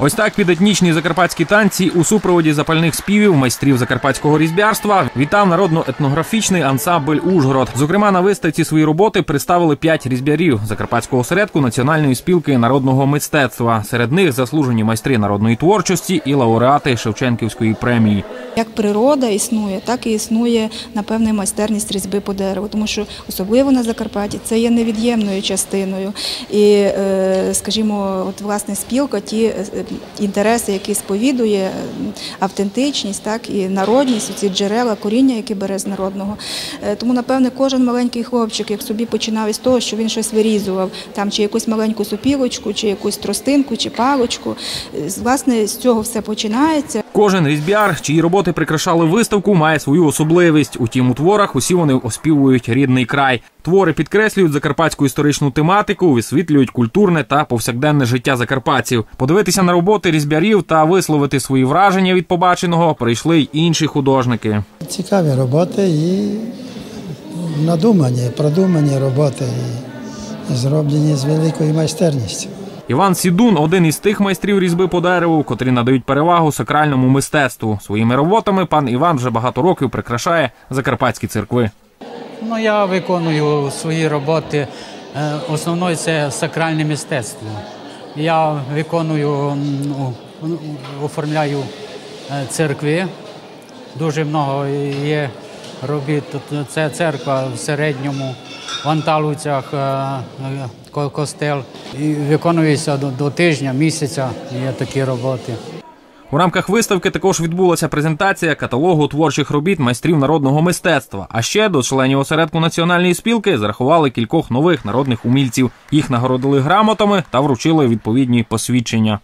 Ось так під етнічні закарпатські танці у супроводі запальних співів майстрів закарпатського різьбярства вітав народно-етнографічний ансамбль Ужгород. Зокрема, на виставці свої роботи представили п'ять різьбярів закарпатського осередку Національної спілки народного мистецтва. Серед них заслужені майстри народної творчості і лауреати Шевченківської премії. Як природа існує, так і існує напевне майстерність різьби по дереву, тому що особливо на Закарпатті це є невід'ємною частиною. І, е, скажімо, от власне спілка, ті е, інтереси, які сповідує, автентичність, так і народність, ці джерела, коріння, які бере з народного. Е, Тому, напевне, кожен маленький хлопчик, як собі починав із того, що він щось вирізував, там чи якусь маленьку сопілочку, чи якусь тростинку, чи палочку. Е, Власне, з цього все починається. Кожен різьбяр, чиї роботи прикрашали виставку, має свою особливість. Утім, у творах усі вони оспівують рідний край. Твори підкреслюють закарпатську історичну тематику, висвітлюють культурне та повсякденне життя закарпатців. Подивитися на роботи різьбярів та висловити свої враження від побаченого прийшли й інші художники. Цікаві роботи і надумані, продумані роботи, і зроблені з великою майстерністю. Іван Сідун один із тих майстрів різьби по дереву, котрі надають перевагу сакральному мистецтву. Своїми роботами пан Іван вже багато років прикрашає закарпатські церкви. Ну, я виконую свої роботи. е, Основною це сакральне мистецтво. Я виконую, ну, оформляю е, церкви. Дуже много є робіт. Це церква в середньому, в Анталуцях, е, ко- костел. І виконується до тижня, місяця є такі роботи. У рамках виставки також відбулася презентація каталогу творчих робіт майстрів народного мистецтва. А ще до членів осередку національної спілки зарахували кількох нових народних умільців. Їх нагородили грамотами та вручили відповідні посвідчення.